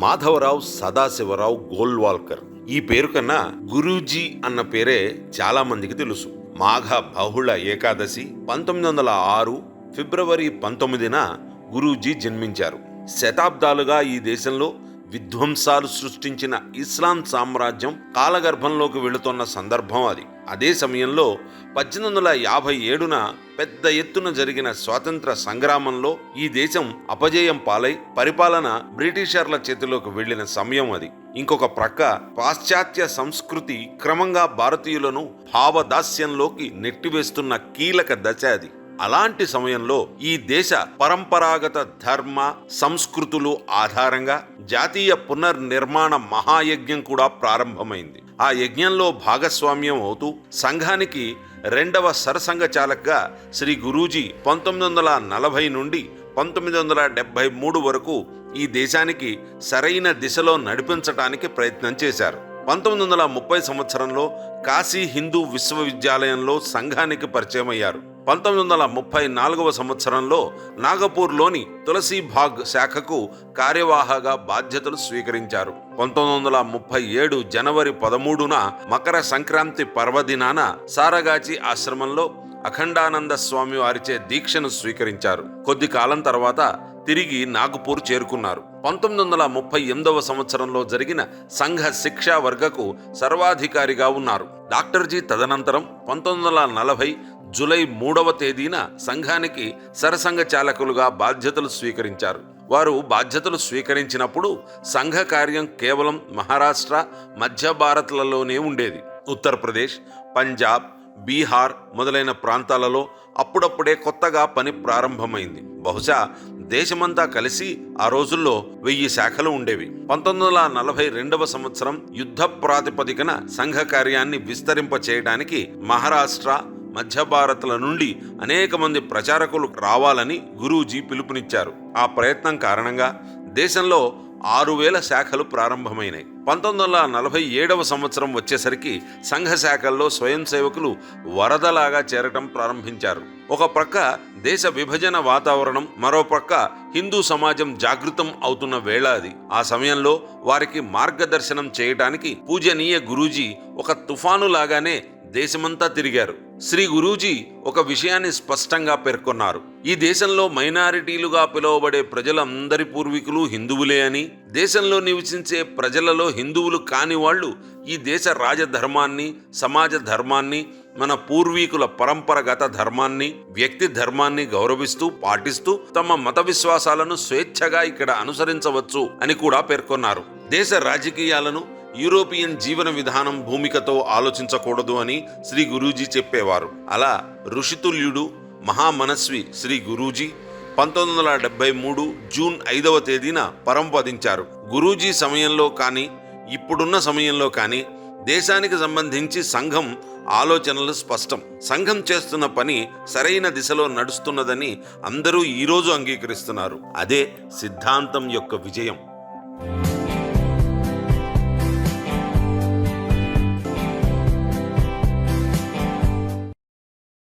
మాధవరావు సదాశివరావు గోల్వాల్కర్. ఈ పేరు కన్నా గురూజీ అన్న పేరే చాలా మందికి తెలుసు. మాఘ బహుళ ఏకాదశి పంతొమ్మిది వందల ఆరు ఫిబ్రవరి పంతొమ్మిదిన గురూజీ జన్మించారు. శతాబ్దాలుగా ఈ దేశంలో విధ్వంసాలు సృష్టించిన ఇస్లాం సామ్రాజ్యం కాలగర్భంలోకి వెళుతున్న సందర్భం అది. అదే సమయంలో పద్దెనిమిది వందల యాభై ఏడున పెద్ద ఎత్తున జరిగిన స్వాతంత్ర సంగ్రామంలో ఈ దేశం అపజయం పాలై పరిపాలన బ్రిటిషర్ల చేతిలోకి వెళ్ళిన సమయం అది. ఇంకొక ప్రక్క పాశ్చాత్య సంస్కృతి క్రమంగా భారతీయులను భావదాస్యంలోకి నెట్టివేస్తున్న కీలక దశ అది. అలాంటి సమయంలో ఈ దేశ పరంపరాగత ధర్మ సంస్కృతులు ఆధారంగా జాతీయ పునర్నిర్మాణ మహాయజ్ఞం కూడా ప్రారంభమైంది. ఆ యజ్ఞంలో భాగస్వామ్యం అవుతూ సంఘానికి రెండవ సరసంఘ చాలక్గా శ్రీ గురూజీ పంతొమ్మిది వందల నలభై నుండి పంతొమ్మిది వందల డెబ్బై మూడు వరకు ఈ దేశానికి సరైన దిశలో నడిపించటానికి ప్రయత్నం చేశారు. పంతొమ్మిది వందల ముప్పై సంవత్సరంలో కాశీ హిందూ విశ్వవిద్యాలయంలో సంఘానికి పరిచయం అయ్యారు పంతొమ్మిది వందల ముప్పై నాలుగవ సంవత్సరంలో నాగపూర్లోని తులసీబాగ్ శాఖకు కార్యవాహగా బాధ్యతలు స్వీకరించారు. పంతొమ్మిది వందల ముప్పై ఏడు జనవరి పదమూడున మకర సంక్రాంతి పర్వదినాన సారగాచి ఆశ్రమంలో అఖండానంద స్వామి వారిచే దీక్షను స్వీకరించారు. కొద్ది కాలం తర్వాత తిరిగి నాగపూర్ చేరుకున్నారు. పంతొమ్మిది వందల ముప్పై ఎనిమిదవ సంవత్సరంలో జరిగిన సంఘ శిక్షా వర్గకు సర్వాధికారిగా ఉన్నారు. డాక్టర్జీ తదనంతరం పంతొమ్మిది వందల నలభై జులై మూడవ తేదీన సంఘానికి సరసంఘ చాలకులుగా బాధ్యతలు స్వీకరించారు. వారు బాధ్యతలు స్వీకరించినప్పుడు సంఘ కార్యం కేవలం మహారాష్ట్ర మధ్య భారత్లలోనే ఉండేది. ఉత్తరప్రదేశ్ పంజాబ్ బీహార్ మొదలైన ప్రాంతాలలో అప్పుడప్పుడే కొత్తగా పని ప్రారంభమైంది. బహుశా దేశమంతా కలిసి ఆ రోజుల్లో వెయ్యి శాఖలు ఉండేవి. పంతొమ్మిది వందల నలభై రెండవ సంవత్సరం యుద్ధ ప్రాతిపదికన సంఘ కార్యాన్ని విస్తరింప చేయడానికి మహారాష్ట్ర మధ్య భారత్ల నుండి అనేక మంది ప్రచారకులు రావాలని గురూజీ పిలుపునిచ్చారు. ఆ ప్రయత్నం కారణంగా దేశంలో ఆరు వేల శాఖలు ప్రారంభమైనాయి. పంతొమ్మిది వందల నలభై ఏడవ సంవత్సరం వచ్చేసరికి సంఘ శాఖల్లో స్వయం సేవకులు వరదలాగా చేరటం ప్రారంభించారు. ఒక ప్రక్క దేశ విభజన వాతావరణం మరో ప్రక్క హిందూ సమాజం జాగృతం అవుతున్న వేళ అది. ఆ సమయంలో వారికి మార్గదర్శనం చేయడానికి పూజనీయ గురూజీ ఒక తుఫాను లాగానే దేశమంతా తిరిగారు. శ్రీ గురూజీ ఒక విషయాన్ని స్పష్టంగా పేర్కొన్నారు. ఈ దేశంలో మైనారిటీలుగా పిలువబడే ప్రజలందరి పూర్వీకులు హిందువులే అని దేశంలో నివసించే ప్రజలలో హిందువులు కాని వాళ్ళు ఈ దేశ రాజధర్మాన్ని సమాజ ధర్మాన్ని మన పూర్వీకుల పరంపరగత ధర్మాన్ని వ్యక్తి ధర్మాన్ని గౌరవిస్తూ పాటిస్తూ తమ మత విశ్వాసాలను స్వేచ్ఛగా ఇక్కడ అనుసరించవచ్చు అని కూడా పేర్కొన్నారు. దేశ రాజకీయాలను యూరోపియన్ జీవన విధానం భూమికతో ఆలోచించకూడదు అని శ్రీ గురూజీ చెప్పేవారు. అలా ఋషితుల్యుడు మహామనస్వి శ్రీ గురూజీ పంతొమ్మిది వందల డెబ్బై మూడు జూన్ ఐదవ తేదీన పరంపదించారు గురూజీ సమయంలో కానీ ఇప్పుడున్న సమయంలో కానీ దేశానికి సంబంధించి సంఘం ఆలోచనలు స్పష్టం. సంఘం చేస్తున్న పని సరైన దిశలో నడుస్తున్నదని అందరూ ఈరోజు అంగీకరిస్తున్నారు. అదే సిద్ధాంతం యొక్క విజయం.